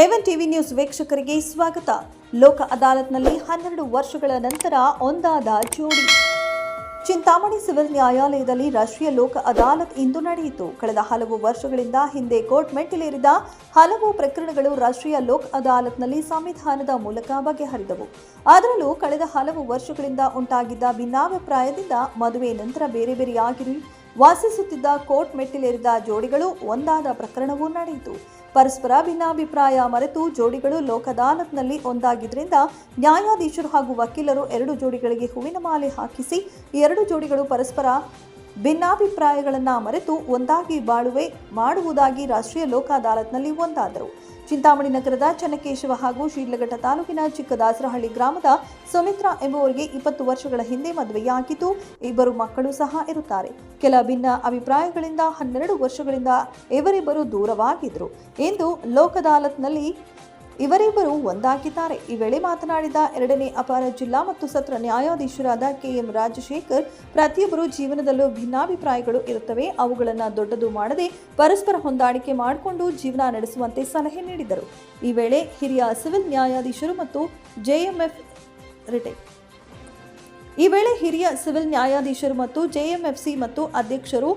A one TV news ವೀಕ್ಷಕರಿಗೆ ಸ್ವಾಗತ. ಲೋಕ ಅದಾಲತ್ನಲ್ಲಿ ಹನ್ನೆರಡು ವರ್ಷಗಳ ನಂತರ ಒಂದಾದ ಜೋಡಿ ಚಿಂತಾಮಣಿ ಸಿವಿಲ್ ನ್ಯಾಯಾಲಯದಲ್ಲಿ ರಾಷ್ಟ್ರೀಯ ಲೋಕ ಅದಾಲತ್ ಇಂದು ನಡೆಯಿತು. ಕಳೆದ ಹಲವು ವರ್ಷಗಳಿಂದ ಹಿಂದೆ ಕೋರ್ಟ್ ಮೆಟ್ಟಿಲೇರಿದ ಹಲವು ಪ್ರಕರಣಗಳು ರಾಷ್ಟ್ರೀಯ ಲೋಕ್ ಅದಾಲತ್ನಲ್ಲಿ ಸಂವಿಧಾನದ ಮೂಲಕ ಬಗೆಹರಿದವು. ಅದರಲ್ಲೂ ಕಳೆದ ಹಲವು ವರ್ಷಗಳಿಂದ ಉಂಟಾಗಿದ್ದ ಭಿನ್ನಾಭಿಪ್ರಾಯದಿಂದ ಮದುವೆ ನಂತರ ಬೇರೆ ಬೇರೆಯಾಗಿರಿ ವಾಸಿಸುತ್ತಿದ್ದ ಕೋರ್ಟ್ ಮೆಟ್ಟಿಲೇರಿದ ಜೋಡಿಗಳು ಒಂದಾದ ಪ್ರಕರಣವೂ ನಡೆಯಿತು. ಪರಸ್ಪರ ಭಿನ್ನಾಭಿಪ್ರಾಯ ಮರೆತು ಜೋಡಿಗಳು ಲೋಕದಾಲತ್ನಲ್ಲಿ ಒಂದಾಗಿದ್ದರಿಂದ ನ್ಯಾಯಾಧೀಶರು ಹಾಗೂ ವಕೀಲರು ಎರಡು ಜೋಡಿಗಳಿಗೆ ಹೂವಿನ ಮಾಲೆ ಹಾಕಿಸಿ ಎರಡು ಜೋಡಿಗಳು ಪರಸ್ಪರ ಭಿನ್ನಾಭಿಪ್ರಾಯಗಳನ್ನು ಮರೆತು ಒಂದಾಗಿ ಬಾಳುವೆ, ಮಾಡುವುದಾಗಿ ರಾಷ್ಟ್ರೀಯ ಲೋಕ ಅದಾಲತ್ನಲ್ಲಿ ಒಂದಾದರು. ಚಿಂತಾಮಣಿ ನಗರದ ಚನ್ನಕೇಶವ ಹಾಗೂ ಶಿಡ್ಲಘಟ್ಟ ತಾಲೂಕಿನ ಚಿಕ್ಕದಾಸರಹಳ್ಳಿ ಗ್ರಾಮದ ಸುಮಿತ್ರಾ ಎಂಬುವರಿಗೆ ಇಪ್ಪತ್ತು ವರ್ಷಗಳ ಹಿಂದೆ ಮದುವೆಯಾಗಿದ್ದು ಇಬ್ಬರು ಮಕ್ಕಳು ಸಹ ಇರುತ್ತಾರೆ. ಕೆಲ ಭಿನ್ನ ಅಭಿಪ್ರಾಯಗಳಿಂದ ಹನ್ನೆರಡು ವರ್ಷಗಳಿಂದ ಇವರಿಬ್ಬರು ದೂರವಾಗಿದ್ದರು ಎಂದು ಲೋಕ್ ಅದಾಲತ್ನಲ್ಲಿ ಇವರಿಬ್ಬರು ಒಂದಾಗಿದ್ದಾರೆ. ಈ ವೇಳೆ ಮಾತನಾಡಿದ ಎರಡನೇ ಅಪಾರ ಜಿಲ್ಲಾ ಮತ್ತು ಸತ್ರ ನ್ಯಾಯಾಧೀಶರಾದ ಕೆಎಂ ರಾಜಶೇಖರ್, ಪ್ರತಿಯೊಬ್ಬರು ಜೀವನದಲ್ಲೂ ಭಿನ್ನಾಭಿಪ್ರಾಯಗಳು ಇರುತ್ತವೆ. ಅವುಗಳನ್ನು ದೊಡ್ಡದು ಮಾಡದೆ ಪರಸ್ಪರ ಹೊಂದಾಣಿಕೆ ಮಾಡಿಕೊಂಡು ಜೀವನ ನಡೆಸುವಂತೆ ಸಲಹೆ ನೀಡಿದರು. ಈ ವೇಳೆ ಹಿರಿಯ ಸಿವಿಲ್ ನ್ಯಾಯಾಧೀಶರು ಮತ್ತು ಜೆಎಂಎಫ್ ರಿಟೈರ್ ಈ ವೇಳೆ ಹಿರಿಯ ಸಿವಿಲ್ ನ್ಯಾಯಾಧೀಶರು ಮತ್ತು ಜೆಎಂಎಫ್ಸಿ ಮತ್ತು ಅಧ್ಯಕ್ಷರು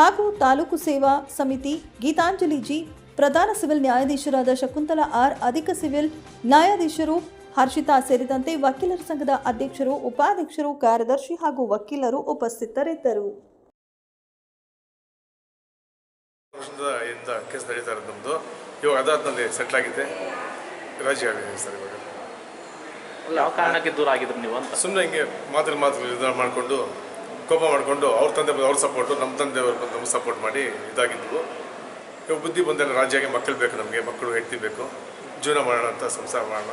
ಹಾಗೂ ತಾಲೂಕು ಸೇವಾ ಸಮಿತಿ ಗೀತಾಂಜಲಿ ಜಿ ಪ್ರಧಾನ ಸಿವಿಲ್ ನ್ಯಾಯಾಧೀಶರಾದ ಶಕುಂತಲಾ ಆರ್ ಅಧಿಕ ಸಿವಿಲ್ ನ್ಯಾಯಾಧೀಶರು ಹರ್ಷಿತಾ ಸೇರಿದಂತೆ ವಕೀಲರ ಸಂಘದ ಅಧ್ಯಕ್ಷರು ಉಪಾಧ್ಯಕ್ಷರು ಕಾರ್ಯದರ್ಶಿ ಹಾಗೂ ವಕೀಲರು ಉಪಸ್ಥಿತರಿದ್ದರು. ಇಂದ ಕೇಸ್ ನಡೀತಾ ಇರೋದು ನಮ್ಮದು ಇವಾಗ ಅದಾದ್ಮೇಲೆ ಸೆಟ್ಲ್ ಆಗಿದೆ. ರಾಜಿ ಆಗಿದೆ ಸರ್ ಇವಾಗ? ಯಾವ ಕಾರಣಕ್ಕೆ ದೂರ ಆಗಿದ್ರು ನೀವು ಅಂತ? ಸುಮ್ಮನೆ ಹಿಂಗೆ ಮಾತ್ರ ಮಾತ್ರ ನಿರ್ಧಾರ ಮಾಡಿಕೊಂಡು ಕೋಪ ಮಾಡಿಕೊಂಡು ಅವ್ರ ತಂದೆ ಬಂದು ಅವ್ರ ಸಪೋರ್ಟು ನಮ್ಮ ತಂದೆ ನಮ್ಮ ಬಂದು ನಮ್ಗೆ ಸಪೋರ್ಟ್ ಮಾಡಿ ಇದಾಗಿದ್ವು. ಇವಾಗ ಬುದ್ಧಿ ಬಂದಲ್ಲ ರಾಜಿಯಾಗಿ ಮಕ್ಕಳು ಬೇಕು ನಮಗೆ ಮಕ್ಕಳು ಹೆಂಡತಿ ಬೇಕು ಜೀವನ ಮಾಡೋಣ ಅಂತ ಸಂಸಾರ ಮಾಡೋಣ.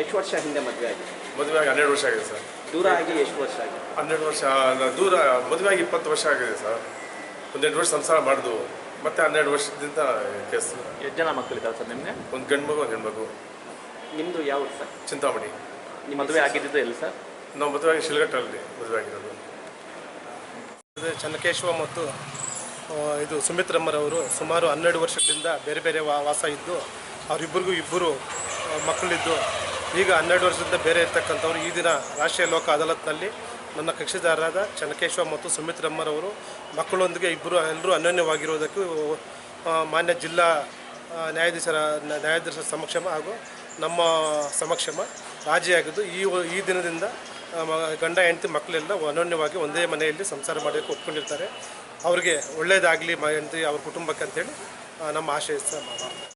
ಎಷ್ಟು ವರ್ಷ ಹಿಂದೆ ಮದುವೆ ಆಗಿದೆ? ಮದುವೆ ಆಗಿ ಹನ್ನೆರಡು ವರ್ಷ ಆಗಿದೆ ಸರ್. ದೂರ ಆಗಿ ಎಷ್ಟು ವರ್ಷ ಆಗಿದೆ? ಹನ್ನೆರಡು ವರ್ಷ ಅಲ್ಲ, ದೂರ ಮದುವೆ ಆಗಿ ಇಪ್ಪತ್ತು ವರ್ಷ ಆಗಿದೆ ಸರ್. ಒಂದೆರಡು ವರ್ಷ ಸಂಸಾರ ಮಾಡಿದ್ವು ಮತ್ತೆ ಹನ್ನೆರಡು ವರ್ಷದಿಂದ ಕೇಸ್. ಎಷ್ಟು ಜನ ಮಕ್ಕಳಿದ್ದಾರೆ ಸರ್ ನಿಮಗೆ? ಒಂದು ಗಂಡು ಮಗು ಒಂದು ಮಗು ನಿಮ್ಮದು ಯಾವ ಊರು ಸರ್? ಚಿಂತಾಮಣಿ. ನಿಮ್ಮ ಮದುವೆ ಆಗಿದ್ದು ಎಲ್ಲಿ ಸರ್? ನಾವು ಮದುವೆ ಆಗಿ ಶಿಲ್ಘಟ್ಟಲ್ಲಿ ಮದುವೆ ಆಗಿರೋದು. ಚನ್ನಕೇಶ್ವ ಮತ್ತು ಇದು ಸುಮಿತ್ರಮ್ಮರವರು ಸುಮಾರು ಹನ್ನೆರಡು ವರ್ಷಗಳಿಂದ ಬೇರೆ ಬೇರೆ ವಾಸ ಇದ್ದು, ಅವರಿಬ್ಬರಿಗೂ ಇಬ್ಬರು ಮಕ್ಕಳಿದ್ದು. ಈಗ ಹನ್ನೆರಡು ವರ್ಷದಿಂದ ಬೇರೆ ಇರ್ತಕ್ಕಂಥವ್ರು ಈ ದಿನ ರಾಷ್ಟ್ರೀಯ ಲೋಕ ಅದಾಲತ್ನಲ್ಲಿ ನನ್ನ ಕಕ್ಷಿದಾರರಾದ ಚನ್ನಕೇಶ್ವ ಮತ್ತು ಸುಮಿತ್ರಮ್ಮರವರು ಮಕ್ಕಳೊಂದಿಗೆ ಇಬ್ಬರು, ಎಲ್ಲರೂ ಅನ್ಯೋನ್ಯವಾಗಿರುವುದಕ್ಕೂ ಮಾನ್ಯ ಜಿಲ್ಲಾ ನ್ಯಾಯಾಧೀಶರ ನ್ಯಾಯಾಧೀಶರ ಸಮಕ್ಷಮ ಹಾಗೂ ನಮ್ಮ ಸಮಕ್ಷಮ ರಾಜಿಯಾಗಿದ್ದು, ಈ ಈ ದಿನದಿಂದ ಗಂಡ, ಹೆಂಡತಿ, ಮಕ್ಕಳೆಲ್ಲ ಅನನ್ಯವಾಗಿ ಒಂದೇ ಮನೆಯಲ್ಲಿ ಸಂಸಾರ ಮಾಡೋಕ್ಕೆ ಒಪ್ಕೊಂಡಿರ್ತಾರೆ. ಅವರಿಗೆ ಒಳ್ಳೆಯದಾಗಲಿ ಮ ಹೆಂಡತಿ ಅವ್ರ ಕುಟುಂಬಕ್ಕೆ ಅಂತೇಳಿ ನಮ್ಮ ಆಶಯ ಸ-